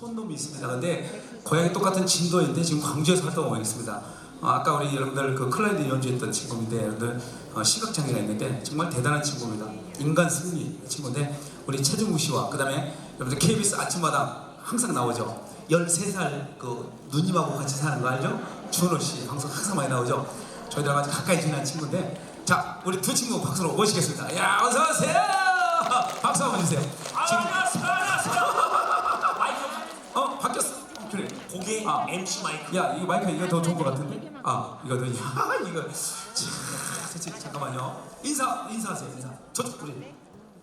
손놈이 있습니다. 근데 고향이 똑같은 진도인데 지금 광주에서 활동하고 있습니다. 어, 아까 우리 여러분들 그 클라이드 연주했던 친구인데 여러분들 어, 시각장애가 있는데 정말 대단한 친구입니다. 인간 승리 친구인데 우리 최중국 씨와 그 다음에 여러분들 KBS 아침마당 항상 나오죠. 13살 그 누님하고 같이 사는 거 알죠? 준호 씨 방송 항상 많이 나오죠. 저희들 아주 가까이 지난 친구인데 자 우리 두 친구 박수로 모시겠습니다. 야 어서 오세요. 박수 한번 주세요. 아, 지금 안녕하세요, 안녕하세요. 마이크 어 바뀌었어. 그래. 고개 아. MC 마이크. 야 이거 마이크 이거 더 좋은 것 같은데? 아 이거 더 야, 이거 자, 자, 잠깐만요. 인사 인사하세요 인사. 저쪽 우리.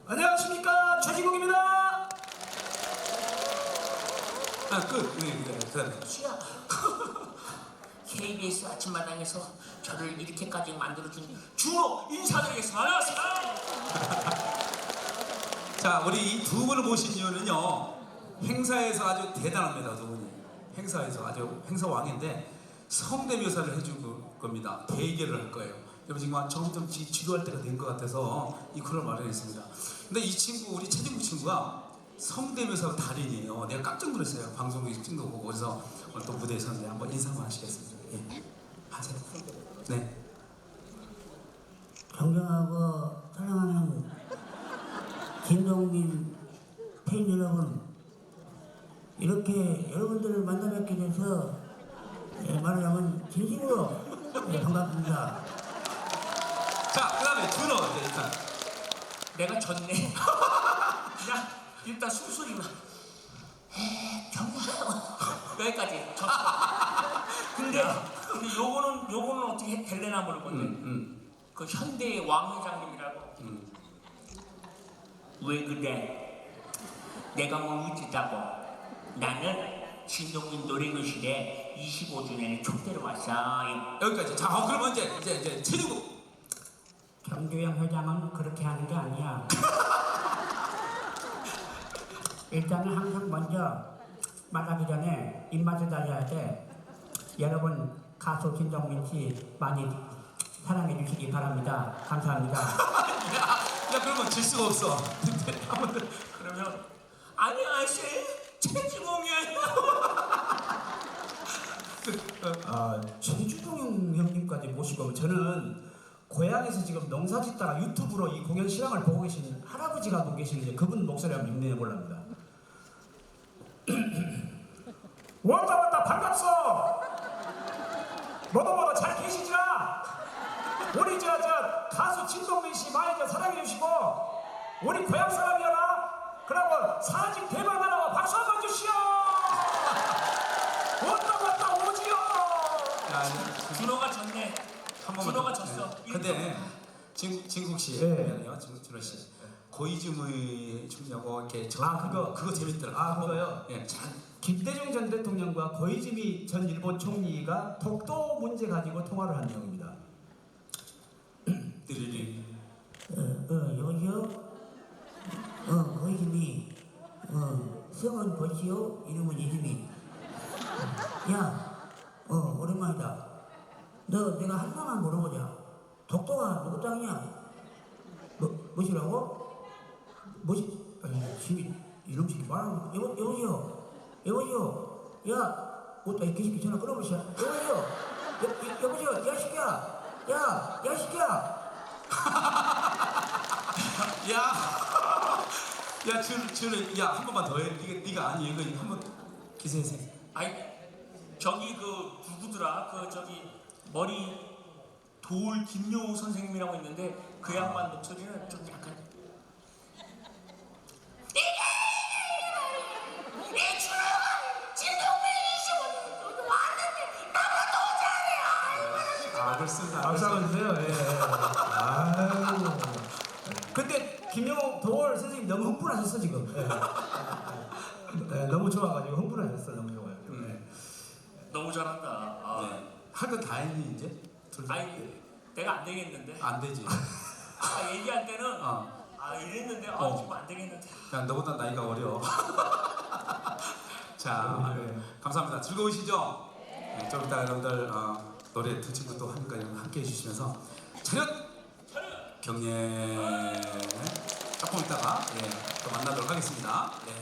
안녕하십니까 최진국입니다. 아 끝. 네, 네, 그다음에. 수야. KBS 아침마당에서 저를 이렇게까지 만들어준 주로 인사드리겠습니다. 안녕하세요. 자 우리 이 두 분을 모신 이유는요 행사에서 아주 대단합니다 두 분이 행사에서 아주 행사 왕인데 성대 묘사를 해줄 겁니다. 대결을 할 거예요. 여러분 지금 점점 지- 지루할 때가 된 것 같아서 이 코너를 마련했습니다. 근데 이 친구 우리 최진국 친구가 성대묘사 달인이에요. 내가 깜짝 놀랐어요. 방송에 찍는 거 보고. 그래서 오늘 또 무대에 섰는데 한번 인사 한번 하시겠습니다. 예. 하세요. 네. 존경하고 사랑하는 김동민 팬 여러분 이렇게 여러분들을 만나 뵙게 돼서 예, 말하자면 진심으로 예, 반갑습니다. 자, 그 다음에 준호 이제 일단 내가 졌네. 그냥 일단 숨소리만. 에, 정말 여기까지 졌어. 근데 근데 요거는 요거는 어떻게 될래나 모르거든. 음, 음, 그 현대의 왕 회장님이라고. 음. 왜 그래? 내가 뭐 어쩌자고? 나는 진동민 노래교실에 25주년에 촉대로 왔어. 여기까지 자 어, 그러면 이제 이제 이제 최진국 정주영 회장은 그렇게 하는 게 아니야. 일단은 항상 먼저 말하기 전에 입맛을 다져야 돼. 여러분 가수 김정민 씨 많이 사랑해 주시기 바랍니다. 감사합니다. 야, 야 그러면 질 수가 없어 그러면 안녕하세요. 최지봉이에요. 아, 최주동 형님까지 모시고 저는 고향에서 지금 농사 짓다가 유튜브로 이 공연 실황을 보고 계신 할아버지가 보고 계시는데 그분 목소리 한번 흉내내 보랍니다. 왔다 왔다 반갑소. 모두 모두 잘 계시지라. 우리 저 저 가수 진동민 씨 많이 저 사랑해 주시고 우리 고향 사람이여라. 그러고 사직 대박 나라고 박수 한번 주시오. 왔다 왔다 오지요. 야, 이제 준호가 졌네. 한 번만 준호가 더. 졌어. 네. 근데 진 진국 씨 네. 미안해요 진 준호 씨 고이즈무의 중요하고 이렇게 저 아, 그거. 그거 재밌더라고 아, 그거요? 예 잘 김대중 전 대통령과 고이즈미 전 일본 총리가 독도 문제 가지고 통화를 한 내용입니다. 띠리리 어, 어, 여보세요? 어, 거이즈미, 어, 성은 보시오? 이름은 이즈미. 야, 어, 오랜만이다. 너 내가 하나만 물어보자. 독도가 누구 땅이냐? 뭐, 뭐시라고? 뭐시, 아니, 시민, 이놈 새끼 말하는, 여보, 여보세요? 여보세요? 야, 어따 이 개새끼 전화 끊어보시오. 여보세요? 여, 여, 여보세요? 야, 새끼야! 야, 야, 새끼야! 야, 야, 준, 준우, 야, 한 번만 더 해. 네가, 네가 아니 이거 한 번 기세세. 아이 저기 그 누구더라? 그 저기 머리 돌 김용우 선생님이라고 있는데 그 양반 목소리는 좀 약간. 아, 박수 한번 주세요. 예. 아유. 근데 김영호 도월 선생님 너무 흥분하셨어 지금. 예. 예, 너무 좋아가지고 흥분하셨어 너무 좋아요. 음. 너무 잘한다. 아. 네. 할거 다 했니 이제? 둘 다? 아니 내가 안 되겠는데. 안 되지. 아까 얘기할 때는 어. 아 이랬는데 아 어. 지금 안 되겠는데. 야, 너보다 나이가 어려. 자, 네. 감사합니다. 즐거우시죠? 네, 좀 이따 여러분들 어, 노래 두 친구 또 하니까 여러분 함께 해주시면서 차렷! 경례 조금 있다가 예, 또 만나도록 하겠습니다. 네.